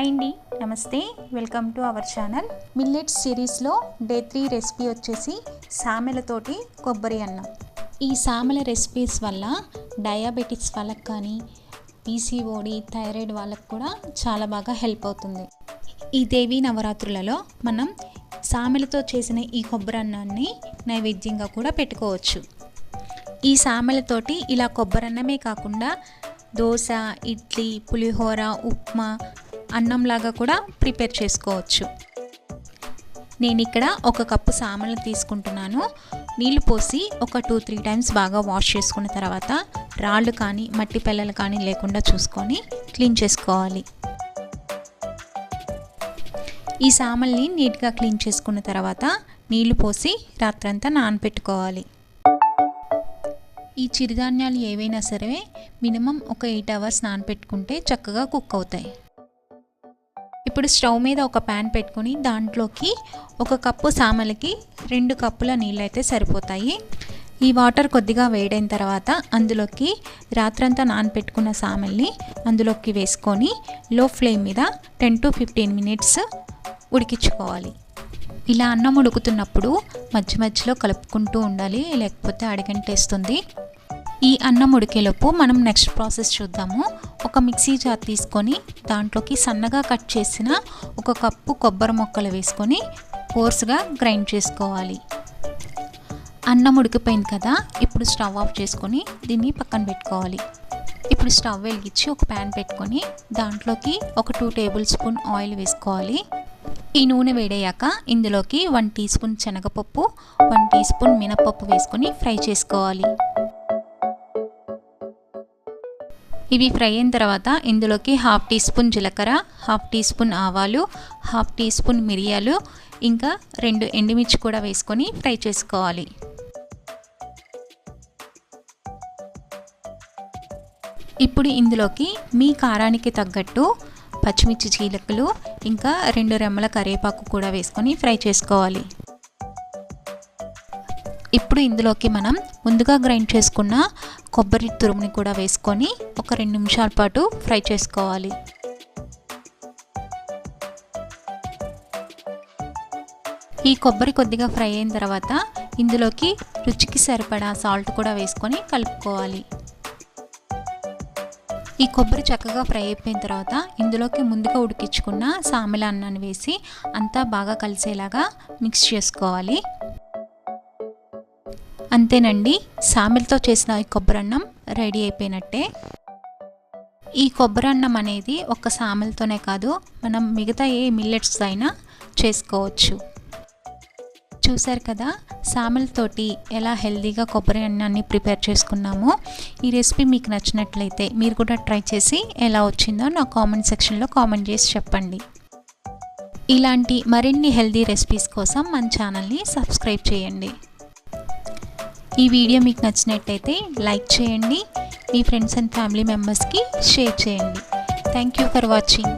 Hi అండి. నమస్తే. Welcome to our channel. Millets సిరీస్లో డే త్రీ రెసిపీ వచ్చేసి సామెలతోటి కొబ్బరి అన్నం. ఈ సామెల రెసిపీస్ వల్ల డయాబెటిక్స్ వాళ్ళకి కానీ పీసీఓడి థైరాయిడ్ వాళ్ళకి కూడా చాలా బాగా హెల్ప్ అవుతుంది. ఈ దేవీ నవరాత్రులలో మనం సామెలతో చేసిన ఈ కొబ్బరి అన్నాన్ని నైవేద్యంగా కూడా పెట్టుకోవచ్చు. ఈ సామెలతోటి ఇలా కొబ్బరన్నమే కాకుండా దోశ ఇడ్లీ పులిహోర ఉప్మా అన్నంలాగా కూడా ప్రిపేర్ చేసుకోవచ్చు. నేను ఇక్కడ ఒక కప్పు సామలు తీసుకుంటున్నాను. నీళ్ళు పోసి ఒక టూ త్రీ టైమ్స్ బాగా వాష్ చేసుకున్న తర్వాత రాళ్ళు కానీ మట్టి పిల్లలు కానీ లేకుండా చూసుకొని క్లీన్ చేసుకోవాలి. ఈ సామల్ని నీట్గా క్లీన్ చేసుకున్న తర్వాత నీళ్ళు పోసి రాత్రంతా నానబెట్టుకోవాలి ఈ చిరుధాన్యాలు ఏవైనా సరే మినిమం ఒక ఎయిట్ అవర్స్ నానపెట్టుకుంటే చక్కగా కుక్ అవుతాయి. ఇప్పుడు స్టవ్ మీద ఒక ప్యాన్ పెట్టుకొని దాంట్లోకి ఒక కప్పు సామలకి రెండు కప్పుల నీళ్ళు అయితే సరిపోతాయి. ఈ వాటర్ కొద్దిగా వేడైన తర్వాత అందులోకి రాత్రంతా నానపెట్టుకున్న సామల్ని అందులోకి వేసుకొని లో ఫ్లేమ్ మీద టెన్ టు ఫిఫ్టీన్ మినిట్స్ ఉడికించుకోవాలి. ఇలా అన్నం ఉడుకుతున్నప్పుడు మధ్య మధ్యలో కలుపుకుంటూ ఉండాలి లేకపోతే అడిగంటేస్తుంది. ఈ అన్నం ఉడికేలోపు మనం నెక్స్ట్ ప్రాసెస్ చూద్దాము. ఒక మిక్సీ జార్ తీసుకొని దాంట్లోకి సన్నగా కట్ చేసిన ఒక కప్పు కొబ్బరి మొక్కలు వేసుకొని కోర్స్గా గ్రైండ్ చేసుకోవాలి. అన్నం ఉడికిపోయింది కదా ఇప్పుడు స్టవ్ ఆఫ్ చేసుకొని దీన్ని పక్కన పెట్టుకోవాలి. ఇప్పుడు స్టవ్ వెలిగించి ఒక ప్యాన్ పెట్టుకొని దాంట్లోకి ఒక టూ టేబుల్ స్పూన్ ఆయిల్ వేసుకోవాలి. ఈ నూనె వేడయ్యాక ఇందులోకి వన్ టీ స్పూన్ శనగపప్పు వన్ టీ స్పూన్ మినపప్పు వేసుకొని ఫ్రై చేసుకోవాలి. ఇవి ఫ్రై అయిన తర్వాత ఇందులోకి హాఫ్ టీ స్పూన్ జీలకర్ర హాఫ్ టీ స్పూన్ ఆవాలు హాఫ్ టీ స్పూన్ మిరియాలు ఇంకా రెండు ఎండుమిర్చి కూడా వేసుకొని ఫ్రై చేసుకోవాలి. ఇప్పుడు ఇందులోకి మీ కారానికి తగ్గట్టు పచ్చిమిర్చి చీలకలు ఇంకా రెండు రెమ్మల కరివేపాకు కూడా వేసుకొని ఫ్రై చేసుకోవాలి. ఇప్పుడు ఇందులోకి మనం ముందుగా గ్రైండ్ చేసుకున్న కొబ్బరి తురుముని కూడా వేసుకొని ఒక రెండు నిమిషాల పాటు ఫ్రై చేసుకోవాలి. ఈ కొబ్బరి కొద్దిగా ఫ్రై అయిన తర్వాత ఇందులోకి రుచికి సరిపడా సాల్ట్ కూడా వేసుకొని కలుపుకోవాలి. ఈ కొబ్బరి చక్కగా ఫ్రై అయిపోయిన తర్వాత ఇందులోకి ముందుగా ఉడికించుకున్న సామెల అన్నాన్ని వేసి అంతా బాగా కలిసేలాగా మిక్స్ చేసుకోవాలి. అంతేనండి. సామెలతో చేసిన ఈ కొబ్బరి అన్నం రెడీ అయిపోయినట్టే. ఈ కొబ్బరి అన్నం అనేది ఒక సామెలతోనే కాదు మనం మిగతా ఏ మిల్లెట్స్ అయినా చేసుకోవచ్చు. చూశారు కదా సామెలతోటి ఎలా హెల్దీగా కొబ్బరి అన్నాన్ని ప్రిపేర్ చేసుకున్నామో ఈ రెసిపీ మీకు నచ్చినట్లయితే మీరు కూడా ట్రై చేసి ఎలా వచ్చిందో నా కామెంట్ సెక్షన్లో కామెంట్ చేసి చెప్పండి. ఇలాంటి మరిన్ని హెల్దీ రెసిపీస్ కోసం మన ఛానల్ని సబ్స్క్రైబ్ చేయండి. ఈ వీడియో మీకు నచ్చినట్టయితే లైక్ చేయండి మీ ఫ్రెండ్స్ అండ్ ఫ్యామిలీ మెంబర్స్కి షేర్ చేయండి. Thank you for watching